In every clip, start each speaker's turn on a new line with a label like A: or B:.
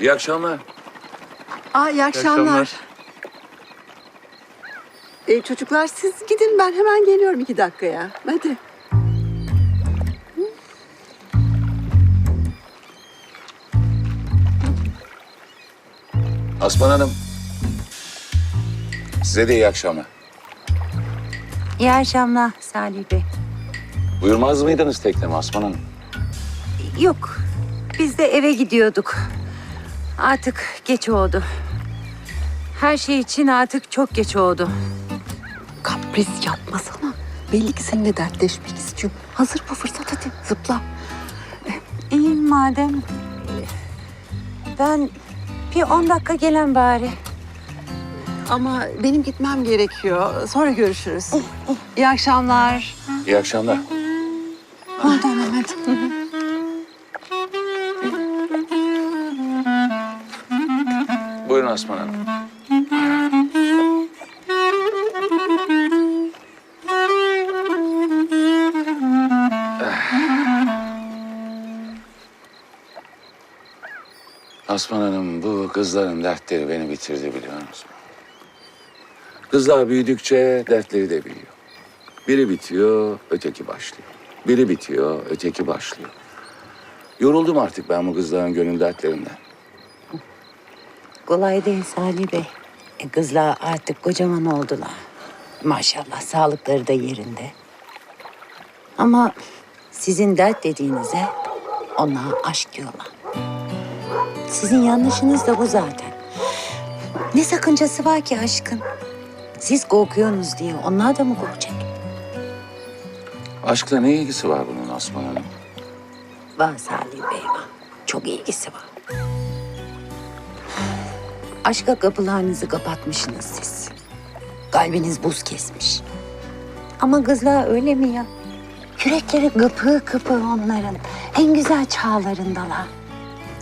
A: İyi akşamlar.
B: Aa, iyi akşamlar.
A: akşamlar.
B: Ee, çocuklar siz gidin ben hemen geliyorum iki dakikaya. Hadi.
A: Asman Hanım. Size de iyi akşamlar.
C: İyi akşamlar Salih Bey.
A: Buyurmaz mıydınız tekneme Asman Hanım?
C: Yok, biz de eve gidiyorduk. Artık geç oldu. Her şey için artık çok geç oldu.
B: Kapris yapmasana. Belli ki seninle dertleşmek istiyor. Hazır bu fırsat hadi zıpla.
C: İyi madem. Ben bir on dakika gelen bari.
B: Ama benim gitmem gerekiyor. Sonra görüşürüz. İyi akşamlar.
A: İyi akşamlar.
B: Ha, tamam
A: Buyurun Asman Hanım. Asman Hanım bu kızların dertleri beni bitirdi biliyor musun? Kızlar büyüdükçe dertleri de büyüyor. Biri bitiyor, öteki başlıyor. Biri bitiyor, öteki başlıyor. Yoruldum artık ben bu kızların gönül dertlerinden.
C: Kolay değil Salih Bey. E, kızlar artık kocaman oldular. Maşallah sağlıkları da yerinde. Ama sizin dert dediğinize onlar aşk diyorlar. Sizin yanlışınız da bu zaten. Ne sakıncası var ki aşkın? Siz korkuyorsunuz diye onlar da mı korkacak?
A: Aşkla ne ilgisi var bunun Asman Hanım?
C: Var Salih Bey var. Çok ilgisi var. Aşka kapılarınızı kapatmışsınız siz. Kalbiniz buz kesmiş. Ama kızlar öyle mi ya? Yürekleri kıpır kıpır onların. En güzel çağlarındalar.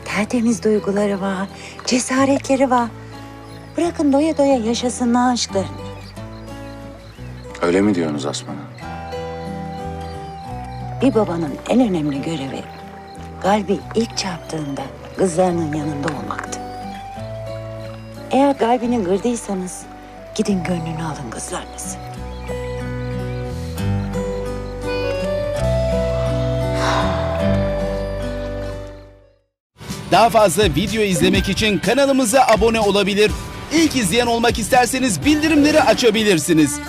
C: Tertemiz duyguları var, cesaretleri var. Bırakın doya doya yaşasınlar aşklarını.
A: Öyle mi diyorsunuz Asman Hanım?
C: Bir babanın en önemli görevi kalbi ilk çarptığında kızlarının yanında olmaktı. Eğer kalbini kırdıysanız gidin gönlünü alın kızlarınızı.
D: Daha fazla video izlemek için kanalımıza abone olabilir. İlk izleyen olmak isterseniz bildirimleri açabilirsiniz.